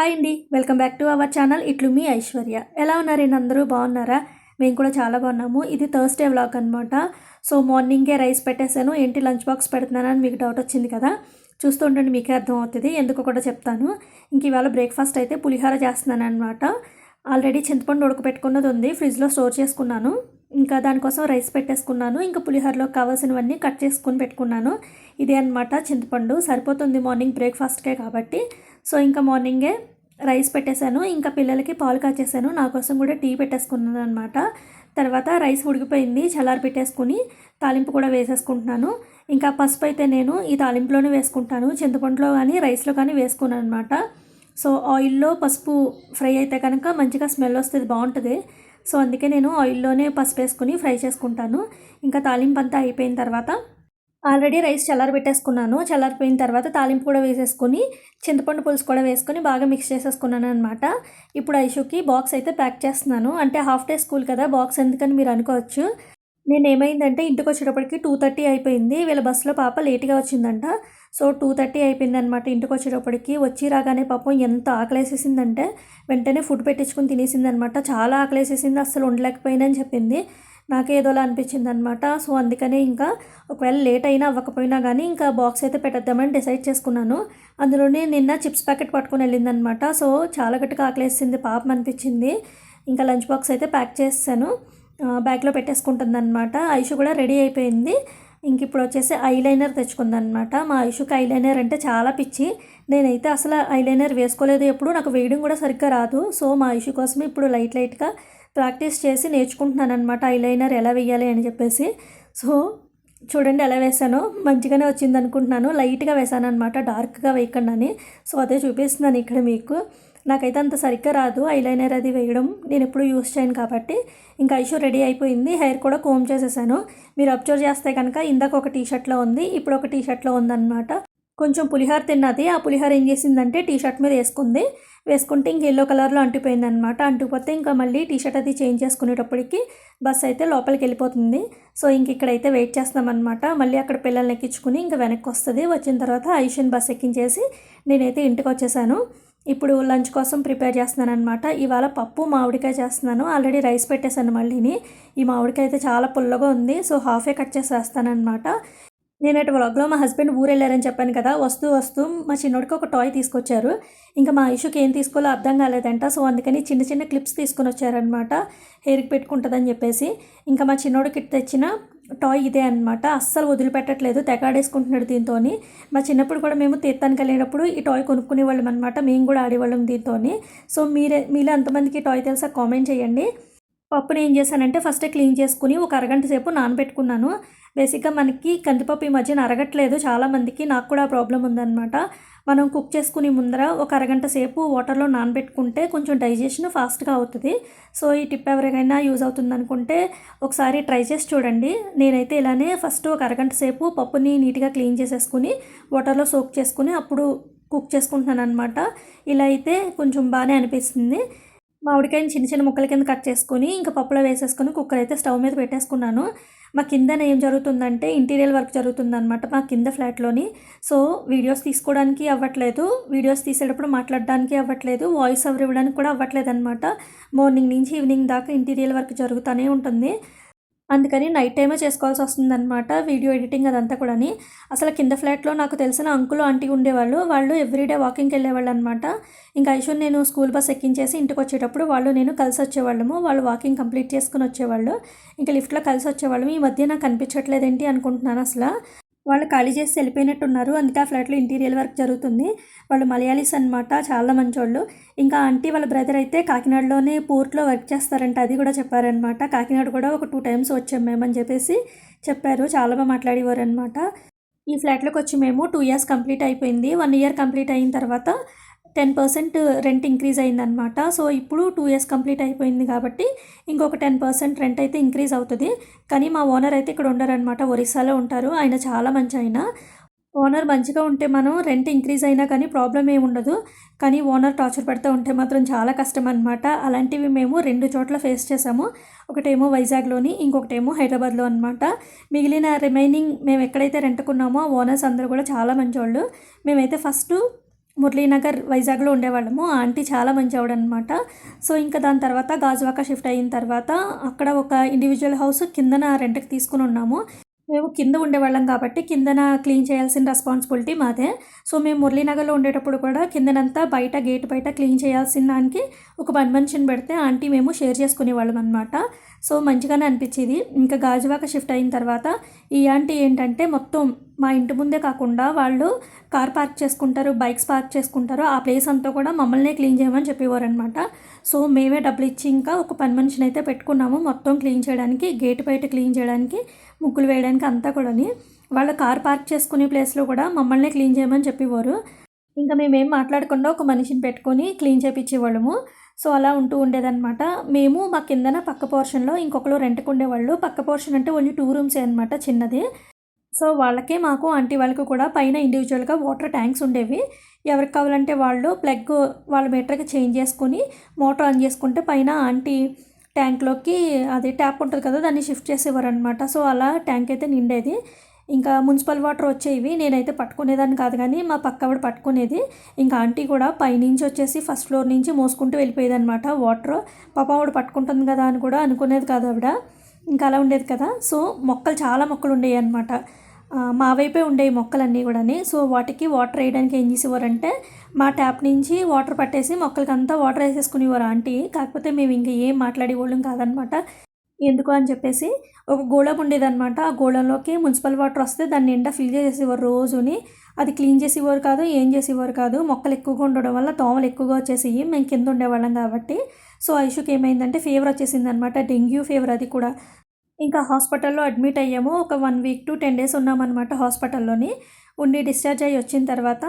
Hi అండి. Welcome back to our channel. ఇట్లు మీ ఐశ్వర్య. ఎలా ఉన్నారండి అందరూ? బాగున్నారా? మేము కూడా చాలా బాగున్నాము. ఇది థర్స్డే వ్లాగ్ అనమాట సో మార్నింగే రైస్ పెట్టేశాను. ఏంటి లంచ్ బాక్స్ పెడుతున్నానని మీకు డౌట్ వచ్చింది కదా? చూస్తూ ఉండండి మీకే అర్థం అవుతుంది. ఎందుకు కూడా చెప్తాను. ఇంక ఇవాళ బ్రేక్ఫాస్ట్ అయితే పులిహోర చేస్తున్నాను అనమాట ఆల్రెడీ చింతపండు ఉడకపెట్టుకున్నది ఉంది ఫ్రిడ్జ్లో స్టోర్ చేసుకున్నాను. ఇంకా దానికోసం రైస్ పెట్టేసుకున్నాను. ఇంకా పులిహోరలో కావాల్సినవన్నీ కట్ చేసుకుని పెట్టుకున్నాను. ఇదే అనమాట చింతపండు. సరిపోతుంది మార్నింగ్ బ్రేక్ఫాస్ట్కే కాబట్టి. సో ఇంకా మార్నింగే రైస్ పెట్టేశాను. ఇంకా పిల్లలకి పాలు కాచేసాను నా కోసం కూడా టీ పెట్టేసుకున్నాను అనమాట తర్వాత రైస్ ఉడికిపోయింది చల్లారి పెట్టేసుకుని తాలింపు కూడా వేసేసుకుంటున్నాను. ఇంకా పసుపు అయితే నేను ఈ తాలింపులోనే వేసుకుంటాను. చింతపండులో కానీ రైస్లో కానీ వేసుకున్నాను అనమాట సో ఆయిల్లో పసుపు ఫ్రై అయితే కనుక మంచిగా స్మెల్ వస్తుంది బాగుంటుంది. సో అందుకే నేను ఆయిల్లోనే పసుపు వేసుకుని ఫ్రై చేసుకుంటాను. ఇంకా తాలింపు అంతా అయిపోయిన తర్వాత ఆల్రెడీ రైస్ చల్లారి పెట్టేసుకున్నాను. చల్లారిపోయిన తర్వాత తాలింపు కూడా వేసేసుకుని చింతపండు పులుసు కూడా వేసుకొని బాగా మిక్స్ చేసేసుకున్నాను అనమాట ఇప్పుడు ఐషుకి బాక్స్ అయితే ప్యాక్ చేస్తున్నాను. అంటే హాఫ్ డే స్కూల్ కదా బాక్స్ ఎందుకని మీరు అనుకోవచ్చు. నేను ఏమైందంటే ఇంటికి వచ్చేటప్పటికి టూ థర్టీ అయిపోయింది. వీళ్ళ బస్సులో పాప లేట్గా వచ్చిందంట. సో టూ థర్టీ అయిపోయింది అనమాట ఇంటికి వచ్చేటప్పటికి వచ్చి రాగానే పాపం ఎంత ఆకలేసేసిందంటే వెంటనే ఫుడ్ పెట్టించుకుని తినేసింది అనమాట చాలా ఆకలేసేసింది అస్సలు ఉండలేకపోయినని చెప్పింది. నాకే ఏదోలా అనిపించింది అనమాట సో అందుకనే ఇంకా ఒకవేళ లేట్ అయినా అవ్వకపోయినా కానీ ఇంకా బాక్స్ అయితే పెట్టేద్దామని డిసైడ్ చేసుకున్నాను. అందులోనే నిన్న చిప్స్ ప్యాకెట్ పట్టుకొని వెళ్ళిందనమాట సో చాలా గట్టిగా ఆకలేసింది పాపం అనిపించింది. ఇంకా లంచ్ బాక్స్ అయితే ప్యాక్ చేసాను బ్యాగ్లో పెట్టేసుకుంటుంది అనమాట ఐషు కూడా రెడీ అయిపోయింది. ఇంక ఇప్పుడు వచ్చేసి ఐలైనర్ తెచ్చుకుందనమాట మా ఐషుకి ఐలైనర్ అంటే చాలా పిచ్చి. నేనైతే అసలు ఐలైనర్ వేసుకోలేదు ఎప్పుడు. నాకు వేయడం కూడా సరిగ్గా రాదు. సో మా ఐషు కోసం ఇప్పుడు లైట్ లైట్గా ప్రాక్టీస్ చేసి నేర్చుకుంటున్నాను అనమాట ఐలైనర్ ఎలా వేయాలి అని చెప్పేసి. సో చూడండి ఎలా వేసానో మంచిగానే వచ్చింది అనుకుంటున్నాను లైట్గా వేసాను అనమాట డార్క్గా వేయకుండాని సో అదే చూపిస్తున్నాను ఇక్కడ మీకు. నాకైతే అంత సరిగ్గా రాదు. ఐలైనర్ అది వేయడం నేను ఎప్పుడు యూస్ చేయను కాబట్టి ఇంకా ఐషూ రెడీ అయిపోయింది. హెయిర్ కూడా కోమ్ చేసేసాను. మీరు అబ్జర్వ్ చేస్తే కనుక ఇందాక ఒక టీ షర్ట్లో ఉంది ఇప్పుడు ఒక టీ షర్ట్లో ఉందన్నమాట. కొంచెం పులిహార తిన్నది. ఆ పులిహార ఏం చేసిందంటే టీ షర్ట్ మీద వేసుకుంది. వేసుకుంటే ఇంక ఎల్లో కలర్లో అంటిపోయింది అనమాట అంటుకుపోతే ఇంకా మళ్ళీ టీ షర్ట్ అది చేంజ్ చేసుకునేటప్పటికి బస్ అయితే లోపలికి వెళ్ళిపోతుంది. సో ఇంక ఇక్కడైతే వెయిట్ చేస్తామన్నమాట మళ్ళీ అక్కడ పిల్లల్ని ఎక్కించుకుని ఇంకా వెనక్కి వస్తుంది. వచ్చిన తర్వాత ఐషన్ బస్ ఎక్కించేసి నేనైతే ఇంటికి వచ్చేసాను. ఇప్పుడు లంచ్ కోసం ప్రిపేర్ చేస్తున్నాను అనమాట ఇవాళ పప్పు మామిడికాయ చేస్తున్నాను. ఆల్రెడీ రైస్ పెట్టేశాను మళ్ళీని. ఈ మామిడికాయ అయితే చాలా పుల్లగా ఉంది సో హాఫే కట్ చేసి వేస్తానమాట నేను అటు వ్లాగ్లో మా హస్బెండ్ ఊరు వెళ్ళారని చెప్పాను కదా వస్తూ వస్తూ మా చిన్నోడికి ఒక టాయ్ తీసుకొచ్చారు. ఇంకా మా ఇష్యూకి ఏం తీసుకోవాలో అర్థం కాలేదంట సో అందుకని చిన్న చిన్న క్లిప్స్ తీసుకొని వచ్చారనమాట హెయిర్కి పెట్టుకుంటుందని చెప్పేసి. ఇంకా మా చిన్నోడికి తెచ్చిన టాయ్ ఇదే అనమాట అస్సలు వదిలిపెట్టట్లేదు. తెగాడేసుకుంటున్నాడు దీంతో మా చిన్నప్పుడు కూడా మేము తీర్థానికి వెళ్ళేటప్పుడు ఈ టాయ్ కొనుక్కునే వాళ్ళం అనమాట మేము కూడా ఆడేవాళ్ళం దీంతో సో మీరే మీలో అంతమందికి టాయ్ తెలుసా? కామెంట్ చేయండి. పప్పుని ఏం చేశానంటే ఫస్ట్ క్లీన్ చేసుకుని ఒక అరగంట సేపు నానబెట్టుకున్నాను. బేసిక్గా మనకి కందిపప్పు ఈ మధ్యన అరగట్లేదు. చాలామందికి నాకు కూడా ప్రాబ్లం ఉందన్నమాట. మనం కుక్ చేసుకుని ముందర ఒక అరగంట సేపు వాటర్లో నానబెట్టుకుంటే కొంచెం డైజెషన్ ఫాస్ట్గా అవుతుంది. సో ఈ టిప్ ఎవరికైనా యూజ్ అవుతుంది అనుకుంటే ఒకసారి ట్రై చేసి చూడండి. నేనైతే ఇలానే ఫస్ట్ ఒక అరగంట సేపు పప్పుని నీట్గా క్లీన్ చేసేసుకుని వాటర్లో సోక్ చేసుకుని అప్పుడు కుక్ చేసుకుంటున్నాను అనమాట ఇలా అయితే కొంచెం బాగానే అనిపిస్తుంది. మామిడికాయని చిన్న చిన్న ముక్కల కింద కట్ చేసుకొని ఇంకా పప్పులో వేసేసుకొని కుక్కర్ అయితే స్టవ్ మీద పెట్టేసుకున్నాను. మా కిందన ఏం జరుగుతుందంటే ఇంటీరియర్ వర్క్ జరుగుతుందనమాట మా కింద ఫ్లాట్లోని. సో వీడియోస్ తీసుకోవడానికి అవ్వట్లేదు. వీడియోస్ తీసేటప్పుడు మాట్లాడడానికి అవ్వట్లేదు. వాయిస్ ఓవర్ ఇవ్వడానికి కూడా అవ్వట్లేదు అనమాట మార్నింగ్ నుంచి ఈవినింగ్ దాకా ఇంటీరియర్ వర్క్ జరుగుతూనే ఉంటుంది. అందుకని నైట్ టైమే చేసుకోవాల్సి వస్తుందన్నమాట వీడియో ఎడిటింగ్ అదంతా కూడాని. అసలు కింద ఫ్లాట్లో నాకు తెలిసిన అంకులు ఆంటీ ఉండేవాళ్ళు వాళ్ళు ఎవ్రీడే వాకింగ్కి వెళ్ళేవాళ్ళు అనమాట ఇంకా ఐశ్వర్ నేను స్కూల్ బస్ ఎక్కించేసి ఇంటికి వచ్చేటప్పుడు వాళ్ళు నేను కలిసి వచ్చేవాళ్ళము వాళ్ళు వాకింగ్ కంప్లీట్ చేసుకుని వచ్చేవాళ్ళు. ఇంకా లిఫ్ట్లో కలిసి వచ్చేవాళ్ళము. ఈ మధ్య నాకు కనిపించట్లేదేంటి అనుకుంటున్నాను అసలు. వాళ్ళు ఖాళీ చేసి వెళ్ళిపోయినట్టున్నారు. అందుకే ఆ ఫ్లాట్లో ఇంటీరియర్ వర్క్ జరుగుతుంది. వాళ్ళు మలయాళీస్ అనమాట చాలా మంచోళ్ళు. ఇంకా ఆంటీ వాళ్ళ బ్రదర్ అయితే కాకినాడలోనే పోర్ట్లో వర్క్ చేస్తారంట అది కూడా చెప్పారనమాట కాకినాడ కూడా ఒక టూ టైమ్స్ వచ్చాం మేమని చెప్పేసి చెప్పారు. చాలా బాగా మాట్లాడేవారు అనమాట ఈ ఫ్లాట్లోకి వచ్చి మేము టూ ఇయర్స్ కంప్లీట్ అయిపోయింది. వన్ ఇయర్ కంప్లీట్ అయిన తర్వాత టెన్ పర్సెంట్ రెంట్ ఇంక్రీజ్ అయిందనమాట సో ఇప్పుడు టూ ఇయర్స్ కంప్లీట్ అయిపోయింది కాబట్టి ఇంకొక టెన్ పర్సెంట్ రెంట్ అయితే ఇంక్రీజ్ అవుతుంది. కానీ మా ఓనర్ అయితే ఇక్కడ ఉండరనమాట ఒరిస్సాలో ఉంటారు. ఆయన చాలా మంచి ఆయన. ఓనర్ మంచిగా ఉంటే మనం రెంట్ ఇంక్రీజ్ అయినా కానీ ప్రాబ్లం ఏమి ఉండదు. కానీ ఓనర్ టార్చర్ పెడుతూ ఉంటే మాత్రం చాలా కష్టం అనమాట అలాంటివి మేము రెండు చోట్ల ఫేస్ చేసాము ఒకటేమో వైజాగ్లోని ఇంకొకటేమో హైదరాబాద్లో అనమాట మిగిలిన రిమైనింగ్ మేము ఎక్కడైతే రెంట్కున్నామో ఓనర్స్ అందరూ కూడా చాలా మంచి వాళ్ళు మేమైతే ఫస్ట్ మురళీనగర్ వైజాగ్లో ఉండేవాళ్ళము. ఆ ఆంటీ చాలా మంచి ఆవిడ అనమాట సో ఇంకా దాని తర్వాత గాజువాక షిఫ్ట్ అయిన తర్వాత అక్కడ ఒక ఇండివిజువల్ హౌస్ కిందన రెంట్కి తీసుకుని ఉన్నాము. మేము కింద ఉండేవాళ్ళం కాబట్టి కిందన క్లీన్ చేయాల్సిన రెస్పాన్సిబిలిటీ మాదే. సో మేము మురళీనగర్లో ఉండేటప్పుడు కూడా కిందనంతా బయట గేట్ బయట క్లీన్ చేయాల్సిన దానికి ఒక పని మనిషిని పెడితే ఆంటీ మేము షేర్ చేసుకునేవాళ్ళం అనమాట సో మంచిగానే అనిపించేది. ఇంకా గాజువాక షిఫ్ట్ అయిన తర్వాత ఈ ఆంటీ ఏంటంటే మొత్తం మా ఇంటి ముందే కాకుండా వాళ్ళు కార్ పార్క్ చేసుకుంటారు బైక్స్ పార్క్ చేసుకుంటారు. ఆ ప్లేస్ అంతా కూడా మమ్మల్నే క్లీన్ చేయమని చెప్పేవారు అనమాట సో మేమే డబ్బులు ఇచ్చి ఇంకా ఒక పని మనిషిని అయితే పెట్టుకున్నాము మొత్తం క్లీన్ చేయడానికి గేట్ బయట క్లీన్ చేయడానికి ముగ్గులు వేయడానికి అంతా కూడాని. వాళ్ళ కార్ పార్క్ చేసుకునే ప్లేస్లో కూడా మమ్మల్నే క్లీన్ చేయమని చెప్పేవారు. ఇంకా మేమేం మాట్లాడకుండా ఒక మనిషిని పెట్టుకొని క్లీన్ చేపించేవాళ్ళము. సో అలా ఉంటూ ఉండేదన్నమాట. మేము మా కిందన పక్క పోర్షన్లో ఇంకొకరు రెంట్కి ఉండేవాళ్ళు పక్క పోర్షన్ అంటే ఓన్లీ టూ రూమ్సే అనమాట చిన్నది. సో వాళ్ళకే మాకు ఆంటీ వాళ్ళకి కూడా పైన ఇండివిజువల్గా వాటర్ ట్యాంక్స్ ఉండేవి. ఎవరికి కావాలంటే వాళ్ళు ప్లగ్ వాళ్ళ మీటర్కి చేంజ్ చేసుకుని మోటార్ ఆన్ చేసుకుంటే పైన ఆంటీ ట్యాంక్లోకి అది ట్యాప్ ఉంటుంది కదా దాన్ని షిఫ్ట్ చేసేవారు అనమాట సో అలా ట్యాంక్ అయితే నిండేది. ఇంకా మున్సిపల్ వాటర్ వచ్చేవి నేనైతే పట్టుకునేదాన్ని కాదు కానీ మా పక్క ఆవిడ పట్టుకునేది. ఇంకా ఆంటీ కూడా పైనుంచి వచ్చేసి ఫస్ట్ ఫ్లోర్ నుంచి మోసుకుంటూ వెళ్ళిపోయేది అనమాట వాటర్ పాప ఆవిడ పట్టుకుంటుంది కదా అని కూడా అనుకునేది కాదు ఆవిడ. ఇంకా అలా ఉండేది కదా. సో మొక్కలు చాలా మొక్కలు ఉండేవి అనమాట మా వైపే ఉండేవి మొక్కలన్నీ కూడాని. సో వాటికి వాటర్ వేయడానికి ఏం చేసేవారంటే మా ట్యాప్ నుంచి వాటర్ పట్టేసి మొక్కలకి అంతా వాటర్ వేసేసుకునేవారు ఆంటీ. కాకపోతే మేము ఇంకా ఏం మాట్లాడేవాళ్ళం కాదనమాట ఎందుకు అని చెప్పేసి ఒక గోళం ఉండేదన్నమాట. ఆ గోళంలోకి మున్సిపల్ వాటర్ వస్తే దాన్ని నిండా ఫిల్ చేసేవారు రోజుని. అది క్లీన్ చేసేవారు కాదు ఏం చేసేవారు కాదు. మొక్కలు ఎక్కువగా ఉండడం వల్ల దోమలు ఎక్కువగా వచ్చేసి మేము కింద ఉండేవాళ్ళం కాబట్టి. సో ఐషుకి ఏమైందంటే ఫీవర్ వచ్చేసింది అనమాట డెంగ్యూ ఫీవర్ అది కూడా. ఇంకా హాస్పిటల్లో అడ్మిట్ అయ్యాము. ఒక one week to ten days ఉన్నామన్నమాట హాస్పిటల్లోని. ఉండి డిశ్చార్జ్ అయ్యి వచ్చిన తర్వాత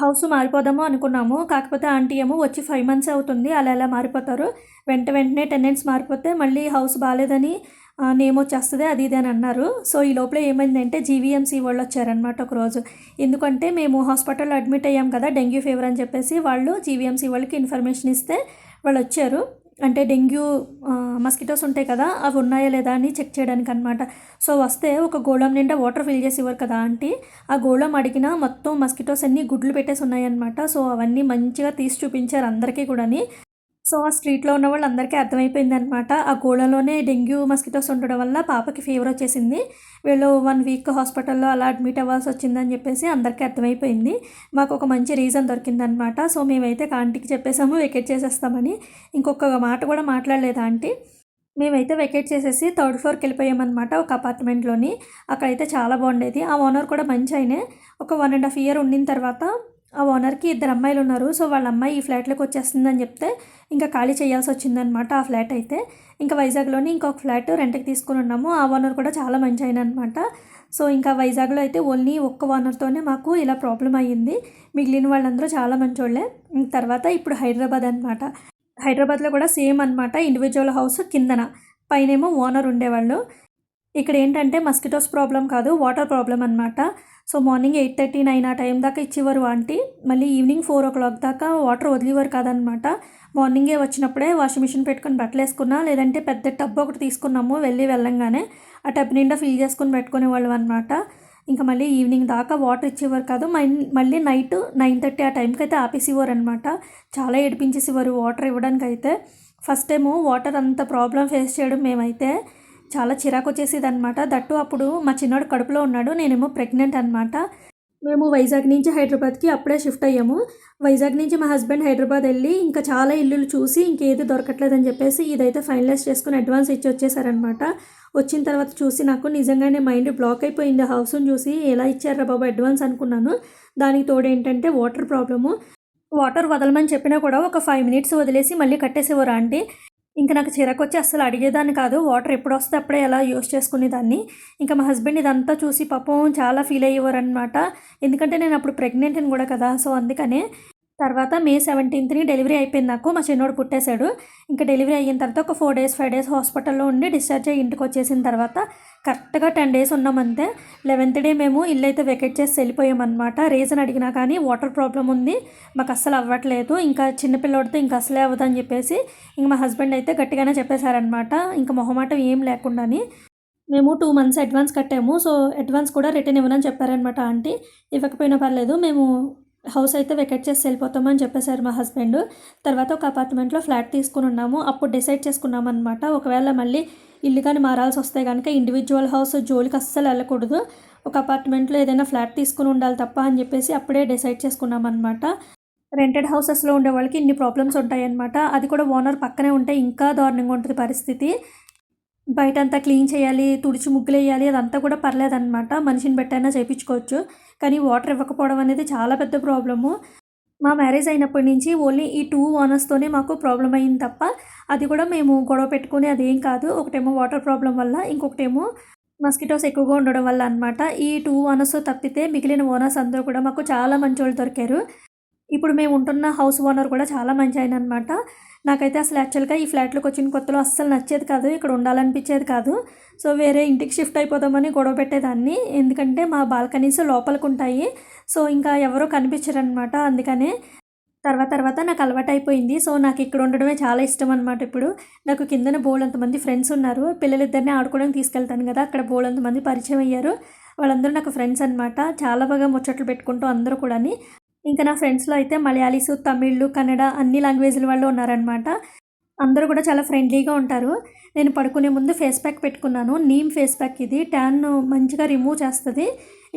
హౌస్ మారిపోదాము అనుకున్నాము. కాకపోతే ఆంటీ ఏమో వచ్చి ఫైవ్ మంత్స్ అవుతుంది. అలా ఎలా మారిపోతారు? వెంట వెంటనే టెనెంట్స్ మారిపోతే మళ్ళీ హౌస్ బాగాలేదని నేమ్ వచ్చేస్తుంది అది ఇది అని అన్నారు. సో ఈ లోపల ఏమైందంటే జీవీఎంసీ వాళ్ళు వచ్చారనమాట ఒకరోజు. ఎందుకంటే మేము హాస్పిటల్లో అడ్మిట్ అయ్యాం కదా డెంగ్యూ ఫీవర్ అని చెప్పేసి వాళ్ళు జీవీఎంసీ వాళ్ళకి ఇన్ఫర్మేషన్ ఇస్తే వాళ్ళు వచ్చారు. అంటే డెంగ్యూ మస్కిటోస్ ఉంటాయి కదా అవి ఉన్నాయా లేదా అని చెక్ చేయడానికి అనమాట సో వస్తే ఒక గోళం నిండా వాటర్ ఫిల్ చేసి ఇవ్వరు కదా ఆంటీ. ఆ గోళం అడిగిన మొత్తం మస్కిటోస్ అన్నీ గుడ్లు పెట్టేసి ఉన్నాయన్నమాట. సో అవన్నీ మంచిగా తీసి చూపించారు అందరికీ కూడాని. సో ఆ స్ట్రీట్లో ఉన్న వాళ్ళందరికీ అర్థమైపోయింది అనమాట ఆ గోడలోనే డెంగ్యూ మస్కిటోస్ ఉండడం వల్ల పాపకి ఫీవర్ వచ్చేసింది. వీళ్ళు వన్ వీక్ హాస్పిటల్లో అలా అడ్మిట్ అవ్వాల్సి వచ్చిందని చెప్పేసి అందరికీ అర్థమైపోయింది. మాకు ఒక మంచి రీజన్ దొరికిందనమాట. సో మేమైతే ఆంటీకి చెప్పేసాము వెకెట్ చేసేస్తామని. ఇంకొక మాట కూడా మాట్లాడలేదు ఆంటీ. మేమైతే వెకేట్ చేసేసి థర్డ్ ఫ్లోర్కి వెళ్ళిపోయామన్నమాట ఒక అపార్ట్మెంట్లోని. అక్కడైతే చాలా బాగుండేది. ఆ ఓనర్ కూడా మంచి అయినే ఒక వన్ అండ్ హాఫ్ ఇయర్ ఉండిన తర్వాత ఆ ఓనర్కి ఇద్దరు అమ్మాయిలు ఉన్నారు. సో వాళ్ళ అమ్మాయి ఈ ఫ్లాట్లోకి వచ్చేస్తుందని చెప్తే ఇంకా ఖాళీ చేయాల్సి వచ్చిందనమాట ఆ ఫ్లాట్ అయితే. ఇంకా వైజాగ్లోని ఇంకొక ఫ్లాట్ రెంట్కి తీసుకుని ఉన్నాము. ఆ ఓనర్ కూడా చాలా మంచి అయిన అనమాట సో ఇంకా వైజాగ్లో అయితే ఓన్లీ ఒక్క ఓనర్తోనే మాకు ఇలా ప్రాబ్లం అయ్యింది. మిగిలిన వాళ్ళందరూ చాలా మంచోళ్ళే. తర్వాత ఇప్పుడు హైదరాబాద్ అనమాట హైదరాబాద్లో కూడా సేమ్ అనమాట ఇండివిజువల్ హౌస్ కిందన. పైనేమో ఓనర్ ఉండేవాళ్ళు. ఇక్కడ ఏంటంటే మస్కిటోస్ ప్రాబ్లం కాదు వాటర్ ప్రాబ్లం అనమాట so morning eight thirty nine ఆ టైం దాకా ఇచ్చేవారు ఆంటీ. మళ్ళీ ఈవినింగ్ ఫోర్ ఓ క్లాక్ దాకా వాటర్ వదిలేవారు కాదనమాట. మార్నింగే వచ్చినప్పుడే వాషింగ్ మిషన్ పెట్టుకొని బట్టలు వేసుకున్నా లేదంటే పెద్ద టబ్ ఒకటి తీసుకున్నాము వెళ్ళి వెళ్ళంగానే ఆ టబ్ నిండా ఫిల్ చేసుకుని పెట్టుకునేవాళ్ళం అనమాట ఇంకా మళ్ళీ ఈవినింగ్ దాకా వాటర్ ఇచ్చేవారు కాదు మళ్ళీ నైట్ నైన్ థర్టీ ఆ టైంకి అయితే ఆపేసేవారు అనమాట చాలా ఏడిపించేసేవారు వాటర్ ఇవ్వడానికి అయితే ఫస్ట్ టైము వాటర్ అంత ప్రాబ్లం ఫేస్ చేయడం మేమైతే చాలా చిరాకు వచ్చేసేది అనమాట దట్టు అప్పుడు మా చిన్నోడు కడుపులో ఉన్నాడు నేనేమో ప్రెగ్నెంట్ అనమాట మేము వైజాగ్ నుంచి హైదరాబాద్కి అప్పుడే షిఫ్ట్ అయ్యాము. వైజాగ్ నుంచి మా హస్బెండ్ హైదరాబాద్ వెళ్ళి ఇంకా చాలా ఇల్లులు చూసి ఇంకేది దొరకట్లేదని చెప్పేసి ఇదైతే ఫైనలైజ్ చేసుకుని అడ్వాన్స్ ఇచ్చి వచ్చేసారనమాట వచ్చిన తర్వాత చూసి నాకు నిజంగానే మైండ్ బ్లాక్ అయిపోయింది. హౌస్ని చూసి ఎలా ఇచ్చారా బాబు అడ్వాన్స్ అనుకున్నాను. దానికి తోడు ఏంటంటే వాటర్ ప్రాబ్లము. వాటర్ వదలమని చెప్పినా కూడా ఒక ఫైవ్ మినిట్స్ వదిలేసి మళ్ళీ కట్టేసేవారు అండి? ఇంకా నాకు చిరాకు వచ్చి అస్సలు అడిగేదాన్ని కాదు. వాటర్ ఎప్పుడు వస్తే అప్పుడే ఎలా యూస్ చేసుకునేదాన్ని. ఇంకా మా హస్బెండ్ ఇదంతా చూసి పాపం చాలా ఫీల్ అయ్యేవారు అనమాట ఎందుకంటే నేను అప్పుడు ప్రెగ్నెంట్ అని కూడా కదా. సో అందుకనే తర్వాత మే సెవెంటీన్త్ని డెలివరీ అయిపోయింది నాకు. మా చిన్నోడు పుట్టేశాడు. ఇంకా డెలివరీ అయిన తర్వాత ఒక ఫోర్ డేస్ ఫైవ్ డేస్ హాస్పిటల్లో ఉండి డిశ్చార్జ్ అయ్యి ఇంటికి వచ్చేసిన తర్వాత కరెక్ట్గా టెన్ డేస్ ఉన్నామంతే లెవెన్త్ డే మేము ఇల్లు అయితే వెకెట్ చేసి వెళ్ళిపోయామన్నమాట. రీజన్ అడిగినా కానీ వాటర్ ప్రాబ్లం ఉంది. మాకు అస్సలు అవ్వట్లేదు. ఇంకా చిన్నపిల్లడితో ఇంకా అసలే అవ్వదని చెప్పేసి ఇంక మా హస్బెండ్ అయితే గట్టిగానే చెప్పేశారనమాట ఇంకా మొహమాటం ఏం లేకుండాని మేము టూ మంత్స్ అడ్వాన్స్ కట్టాము. సో అడ్వాన్స్ కూడా రిటర్న్ ఇవ్వనని చెప్పారనమాట ఆంటీ. ఇవ్వకపోయినా పర్లేదు. మేము హౌస్ అయితే వెకెట్ చేసి వెళ్ళిపోతామని చెప్పేశారు మా హస్బెండ్. తర్వాత ఒక అపార్ట్మెంట్లో ఫ్లాట్ తీసుకుని ఉన్నాము. అప్పుడు డిసైడ్ చేసుకున్నాం అనమాట ఒకవేళ మళ్ళీ ఇల్లు కానీ మారాల్సి వస్తే కనుక ఇండివిజువల్ హౌస్ జోలికి అస్సలు వెళ్ళకూడదు. ఒక అపార్ట్మెంట్లో ఏదైనా ఫ్లాట్ తీసుకుని ఉండాలి తప్ప అని చెప్పేసి అప్పుడే డిసైడ్ చేసుకున్నాం అనమాట రెంటెడ్ హౌసెస్లో ఉండే వాళ్ళకి ఇన్ని ప్రాబ్లమ్స్ ఉంటాయన్నమాట. అది కూడా ఓనర్ పక్కనే ఉంటే ఇంకా దారుణంగా ఉంటుంది పరిస్థితి. బయట అంతా క్లీన్ చేయాలి తుడిచి ముగ్గులు వేయాలి అదంతా కూడా పర్లేదన్నమాట. మనిషిని పెట్టైనా చేయించుకోవచ్చు కానీ వాటర్ ఇవ్వకపోవడం అనేది చాలా పెద్ద ప్రాబ్లము. మా మ్యారేజ్ అయినప్పటి నుంచి ఓన్లీ ఈ టూ ఓనర్స్తోనే మాకు ప్రాబ్లం అయింది తప్ప అది కూడా మేము గొడవ పెట్టుకుని అదేం కాదు. ఒకటేమో వాటర్ ప్రాబ్లం వల్ల ఇంకొకటేమో మస్కిటోస్ ఎక్కువగా ఉండడం వల్ల అనమాట ఈ టూ ఓనర్స్ తప్పితే మిగిలిన ఓనర్స్ అందరూ కూడా మాకు చాలా మంచి వాళ్ళు దొరికారు. ఇప్పుడు మేము ఉంటున్న హౌస్ ఓనర్ కూడా చాలా మంచి ఆయన అనమాట నాకైతే అసలు యాక్చువల్గా ఈ ఫ్లాట్లోకి వచ్చిన కొత్తలో అస్సలు నచ్చేది కాదు ఇక్కడ ఉండాలనిపించేది కాదు. సో వేరే ఇంటికి షిఫ్ట్ అయిపోదామని గొడవ పెట్టేదాన్ని. ఎందుకంటే మా బాల్కనీస్ లోపలికి ఉంటాయి సో ఇంకా ఎవరో కనిపించరనమాట అందుకనే తర్వాత తర్వాత నాకు అలవాటు అయిపోయింది. సో నాకు ఇక్కడ ఉండడమే చాలా ఇష్టం అనమాట ఇప్పుడు. నాకు కిందన బోల్డ్ ఫ్రెండ్స్ ఉన్నారు. పిల్లలిద్దరిని ఆడుకోవడానికి తీసుకెళ్తాను కదా అక్కడ బోల్డ్ మంది పరిచయం అయ్యారు. వాళ్ళందరూ నాకు ఫ్రెండ్స్ అనమాట చాలా బాగా ముచ్చట్లు పెట్టుకుంటూ అందరూ కూడాని. ఇంకా నా ఫ్రెండ్స్లో అయితే మలయాళీస్ తమిళ్ళు కన్నడ అన్ని లాంగ్వేజ్ల వాళ్ళు ఉన్నారనమాట అందరూ కూడా చాలా ఫ్రెండ్లీగా ఉంటారు. నేను పడుకునే ముందు ఫేస్ ప్యాక్ పెట్టుకున్నాను. నీమ్ ఫేస్ ప్యాక్ ఇది. ట్యాన్ మంచిగా రిమూవ్ చేస్తుంది.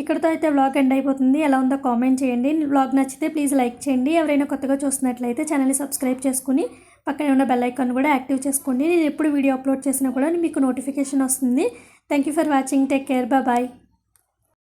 ఇక్కడతో అయితే వ్లాగ్ ఎండ్ అయిపోతుంది. ఎలా ఉందో కామెంట్ చేయండి. వ్లాగ్ నచ్చితే ప్లీజ్ లైక్ చేయండి. ఎవరైనా కొత్తగా చూస్తున్నట్లయితే ఛానల్ని సబ్స్క్రైబ్ చేసుకుని పక్కనే ఉన్న బెల్ ఐకాన్ కూడా యాక్టివ్ చేసుకోండి. నేను ఎప్పుడు వీడియో అప్లోడ్ చేసినా కూడా మీకు నోటిఫికేషన్ వస్తుంది. Thank you for watching. Take care. Bye.